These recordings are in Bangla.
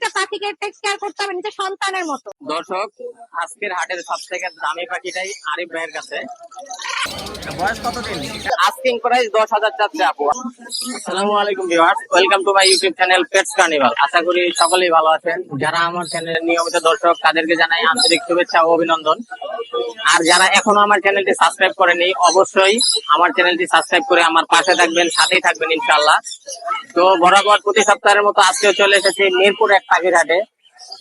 প্রতিটা পাখিকে টেক কেয়ার করতে হবে নিজের সন্তানের মতো। দর্শক, আজকের হাটের সব থেকে দামি পাখিটাই আরিফ ভাইয়ের কাছে। বয়স কতদিন আস্কিং প্রাইস দশ হাজার চাচ্ছে আপু। আসসালামু আলাইকুম viewers welcome to my YouTube channel pets carnival আশা করি সকলেই ভালো আছেন। যারা আমার চ্যানেলের নিয়মিত দর্শক তাদেরকে জানাই আন্তরিক শুভেচ্ছা ও অভিনন্দন। আর যারা এখনও আমার চ্যানেলটি সাবস্ক্রাইব করেনি অবশ্যই আমার চ্যানেলটি সাবস্ক্রাইব করে আমার পাশে থাকবেন সাথেই থাকবেন ইনশাআল্লাহ। তো বরাবর প্রতি সপ্তাহের মতো আজকেও চলে এসেছি মিরপুর এক পাখির হাটে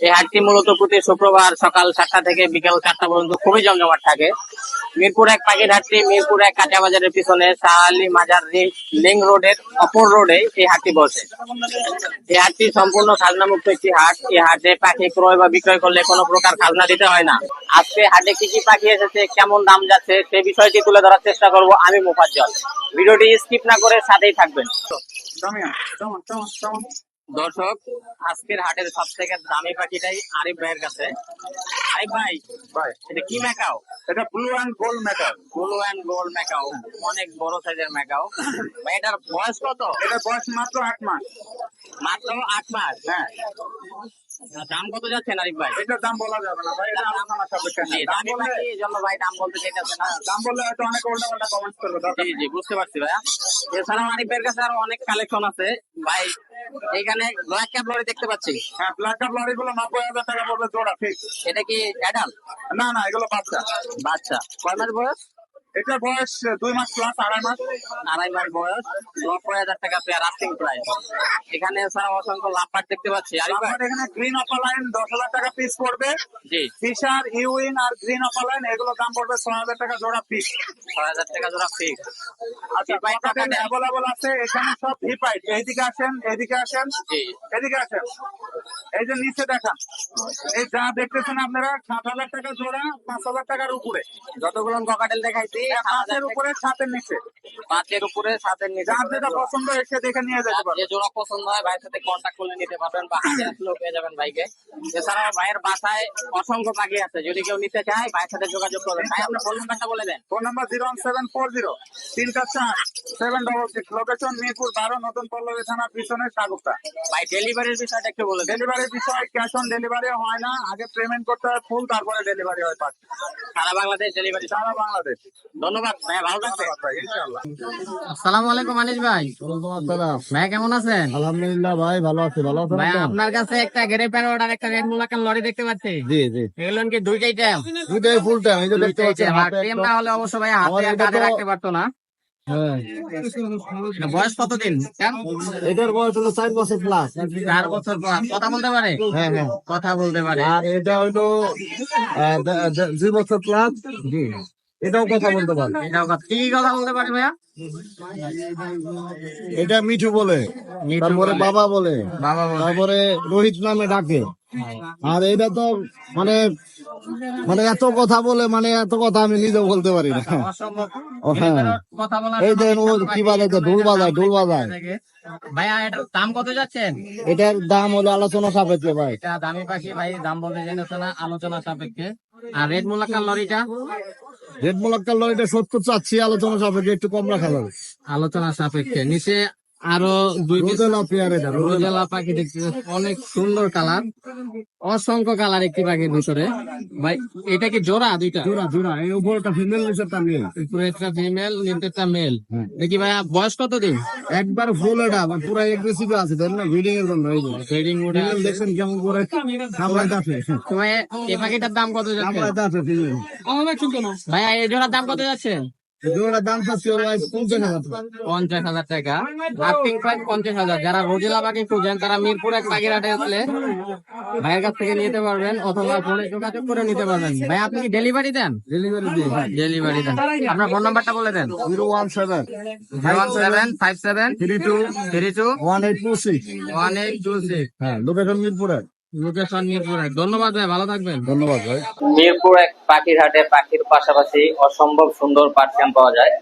এই হাটটি মূলত প্রতি শুক্রবার সকাল সাতটা থেকে বিকেল চারটা পর্যন্ত খুবই জমজমাট থাকে। মিরপুর এক পাখির হাটটি মিরপুর এক কাঁচা বাজারের পিছনে শাহালি মাজার লিং রোডের অপর রোডে এই হাটটি বসে। এই হাটটি সম্পূর্ণ খাজনা মুক্ত একটি হাট। এই হাটে পাখি ক্রয় বা বিক্রয় করলে কোনো প্রকার খাজনা দিতে হয় না। আজকে হাটে কি কি পাখি এসেছে কেমন দাম যাচ্ছে সে বিষয়টি তুলে ধরার চেষ্টা করব আমি মুফাজ্জল। ভিডিওটি স্কিপ না করে সাথেই থাকবেন। দর্শক আজকের হাটের সব থেকে দামি পাখিটাই আরিফ ভাইয়ের কাছে। ভাই ভাই এটা কি ম্যাকাও এটা blue and gold blue and gold macaw অনেক বড় সাইজের ম্যাকাও ভাই এটার বয়স কত? এটা বয়স মাত্র আট মাস। মাত্র আট মাস? হ্যাঁ। দাম কত যাচ্ছে আরিফ ভাই? এটার দাম বলা যাবে না ভাই এটা আলোচনা সাপেক্ষে। দাম বললে এই জন্য ভাই দাম বলতে চাইতেছে না? দাম বললে হয়তো অনেক উল্টা পাল্টা কমেন্ট করবে জি জি বুঝতে পারছি ভাইয়া। এছাড়াও আরিফের কাছে আরও অনেক কালেকশন আছে। ভাই এখানে ব্ল্যাক ক্যাপ লরি দেখতে পাচ্ছি। হ্যাঁ ব্ল্যাক ক্যাপ লরি গুলো নব্বই হাজার টাকা পড়বে জোড়া ঠিক এটা কি অ্যাডাল না না এগুলো বাচ্চা। বাচ্চা। কয় মাস বয়স? এটা বয়স দুই মাস প্লাস আড়াই মাস আড়াই মাস বয়স নব্বই হাজার টাকা পেয়ার আস্তিং প্রাইস এখানে এছাড়া অসংখ্য লাভ পাট দেখতে পাচ্ছি। আমার এখানে গ্রিন অপালাইন দশ হাজার টাকা পিস পড়বে। জি। ফিশার ইউইন আর গ্রিন অপালাইন এগুলো দাম পড়বে ছ হাজার টাকা জোড়া পিস ছয় হাজার টাকা জোড়া ফিক্স আচ্ছা অ্যাভেলেবল আছে। এখানে সব ভিপাইট এইদিকে আসেন এইদিকে আসেন। এদিকে আসেন। এই যে নিচে দেখান। এই যা দেখতেছেন আপনারা সাত হাজার টাকা জোড়া পাঁচ হাজার টাকার উপরে। যতগুলো ককাটেল দেখাইছি পাঁচের উপরে সাতের নিচে পাঁচের উপরে সাতের নিচে যার যেটা পছন্দ এসে দেখে নিয়ে যেতে যে জোড়া পছন্দ হয় ভাইয়ের সাথে কন্ট্যাক্ট করলে নিতে পারবেন বা হাতে আসলেও পেয়ে যাবেন ভাইকে। এছাড়াও ভাইয়ের বাসায় অসংখ্য পাখি আছে। যদি কেউ নিতে চায় ভাইয়ের সাথে যোগাযোগ করবেন। ভাই আপনার ফোন নাম্বারটা বলে দেন। Phone number zero seven four zero তিনটা চার। Seven double six location Mirpur বারো নতুন পল্লবী থানার পিছনে ভাই ডেলিভারির বিষয়টা একটু বলে ডেলিভারির বিষয় ক্যাশ অন ডেলিভারি হয় না আগে পেমেন্ট করতে হয় ফুল তারপরে ডেলিভারি হয় পাঁচ সারা বাংলাদেশ ডেলিভারি সারা বাংলাদেশ। ধন্যবাদ ভাই ভালো থাকবেন। আসসালামু আলাইকুম আনিস ভাই। ভাই কেমন আছেন? আলহামদুলিল্লাহ ভাই ভালো আছি ভালো আছেন ভাই আপনার কাছে একটা গেরে প্যারোট আর একটা রেড মুলাকান লরি দেখতে পাচ্ছি। জি জি। এগুলো কি দুইটাই টাইম দুইটাই ফুল টাইম এই যে দেখতে পাচ্ছেন হাতে টেম না হলে অবশ্য ভাই হাতে রাখতে পারতো না। বয়স কতদিন? এটার বয়স হলো চার বছর প্লাস চার বছর কথা বলতে পারে? হ্যাঁ হ্যাঁ। কথা বলতে পারে। আর এটা হলো দুই বছর প্লাস জি। এটাও কথা বলতে পারে। এটাও কথা কি কথা বলতে পারে ভাইয়া? এটা মিঠু বলে। তারপরে বাবা বলে। বাবা বলে। তারপরে রোহিত নামে ডাকে। আর এটা তো মানে মানে এত কথা বলে মানে এত কথা আমি নিজেও বলতে পারি না। হ্যাঁ। এই কি ঢোল বাজায় ঢোল বাজায়। ভাইয়া এটার দাম কত যাচ্ছেন? এটার দাম হলো আলোচনা সাপেক্ষে ভাই। এটা দামি পাখি ভাই দাম বলতে না আলোচনা সাপেক্ষে। আর রেড লরিটা? রেড মোলাক্কার লরিটা সত্তর চাচ্ছি আলোচনা সাপেক্ষে একটু কম রাখা যাবে। আলোচনা সাপেক্ষে। নিচে আরও দুই রোজেলা পাখি দেখতে অনেক সুন্দর কালার অসংখ্য কালার একটি পাখির ভিতরে। ভাই এটা কি জোড়া দুইটা? জোড়া জোড়া এই উপরটা ফিমেল নিচেরটা মেল উপরে একটা ফিমেল নিচেরটা মেল হ্যাঁ। দেখি ভাইয়া বয়স কত দিন একবার ফুল এটা মানে পুরো এগ্রেসিভ আছে তাই না? ব্রিডিং এর জন্য এই ব্রিডিং মোডে ফিমেল দেখছেন কেমন করে? কামড়াইতে আছে তোমার এই পাখিটার দাম কত যাচ্ছে? আছে ফিমেল ভাইয়া এই জোড়ার দাম কত যাচ্ছে? জোড়া দাম পঞ্চাশ হাজার টাকা। পঞ্চাশ হাজার টাকা। আর্থিং প্রাইস পঞ্চাশ হাজার। যারা রোজেলা পাখি খুঁজেন তারা মিরপুর এক আসলে ভাইয়ের কাছ থেকে নিতে পারবেন অথবা ফোনে যোগাযোগ করে নিতে পারবেন। ভাই আপনি কি ডেলিভারি দেন? ডেলিভারি দেন। আপনার ফোন নাম্বারটা বলে দেন। Zero one seven. Zero seven five seven three two three two one eight two six. One eight two six. হ্যাঁ লোকেশন মিরপুরে লোকেশন মিরপুর এক। ধন্যবাদ ভাই ভালো থাকবেন। ধন্যবাদ ভাই। মিরপুর এক পাখির হাটে পাখির পাশাপাশি অসম্ভব সুন্দর পার্সিয়ান পাওয়া যায়।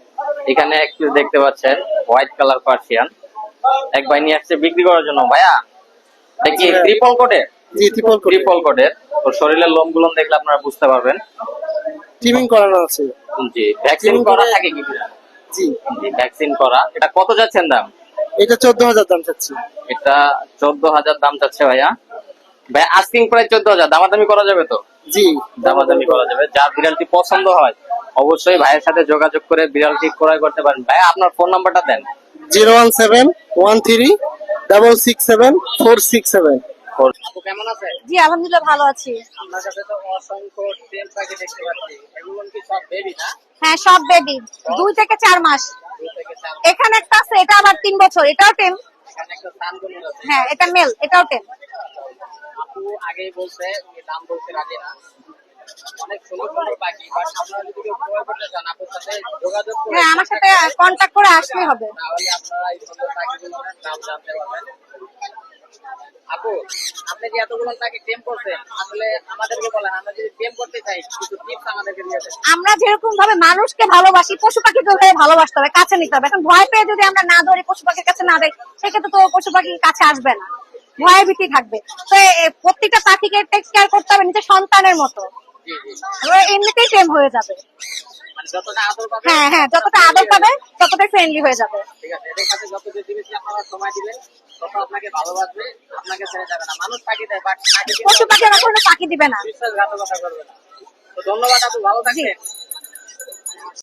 এখানে একটু দেখতে পাচ্ছেন হোয়াইট কালার পার্সিয়ান। এক ভাই নিয়ে আসছে বিক্রি করার জন্য। ভাইয়া দেখি ট্রিপল কোটের ট্রিপল কোটের ওর শরীরের লোমগুলো দেখলে আপনারা বুঝতে পারবেন। টিমিং করানো আছে। জি ভ্যাকসিন করা থাকে কি জি। জি ভ্যাকসিন করা। এটা কত যাচ্ছেন দাম? এটা চোদ্দ হাজার দাম চাচ্ছি। এটা চোদ্দ হাজার দাম চাচ্ছে ভাইয়া। ভাই আস্কিং প্রাইস চোদ্দ হাজার দামাদামি করা যাবে তো? জি। দামাদামি করা যাবে। যার বিড়ালটি পছন্দ হয় অবশ্যই ভাইয়ের সাথে যোগাযোগ করে বিড়ালটি ক্রয় করতে পারেন। ভাই আপনার ফোন নাম্বারটা দেন। Zero one seven one three double six seven four six seven. কেমন আছে? জি আলহামদুলিল্লাহ ভালো আছি। আপনার কাছে তো অসংখ্য টেম পাখি দেখতে পাচ্ছি। এগুলো কি সব বেবি না? হ্যাঁ সব বেবি দুই থেকে চার মাস। এখানে একটা আছে এটা আবার তিন বছর এটাও টেন এখানে একটা সানগুলো আছে। হ্যাঁ এটা মেল এটাও টেন আপু আগেই বলছে দাম বলতে রাজি না। অনেক সুন্দর সুন্দর পাখি বাট আপনারা যদি কেউ ক্রয় করতে চান আপুর সাথে যোগাযোগ করে হ্যাঁ আমার সাথে করে আসলেই হবে। তাহলে আপনারা এই সুন্দর পাখিগুলোর দাম জানতে পারবেন। আপু আপনি যে এতগুলো পাখি টেম করছেন আসলে আমাদেরকে বলেন আমরা যদি টেম করতে চাই কিছু টিপস আমাদেরকে দিয়ে দেন। আমরা যেরকম ভাবে মানুষকে ভালোবাসি পশু পাখিকে ওইভাবে ভালোবাসতে হবে কাছে নিতে হবে। এখন ভয় পেয়ে যদি আমরা না ধরি পশু পাখির কাছে না দেয় সেক্ষেত্রে তো পশু পাখির কাছে আসবে না। ভয়ে ভীতি থাকবে। তো প্রত্যেকটা পাখিকে টেক কেয়ার করতে হবে নিজের সন্তানের মতো। এমনিতেই টেম হয়ে যাবে। মানে হ্যাঁ হ্যাঁ যতটা আদর পাবে ততটাই ফ্রেন্ডলি হয়ে যাবে। ঠিক আছে এদের কাছে যত বেশি বেশি আপনারা সময় দিবেন তত আপনাকে ভালোবাসবে আপনাকে ছেড়ে যাবে না। মানুষ পাখি দেয় বাট পশু পাখি দিবে না। বিশ্বাসঘাতকতা করবে না। তো ধন্যবাদ আপু ভালো থাকবেন।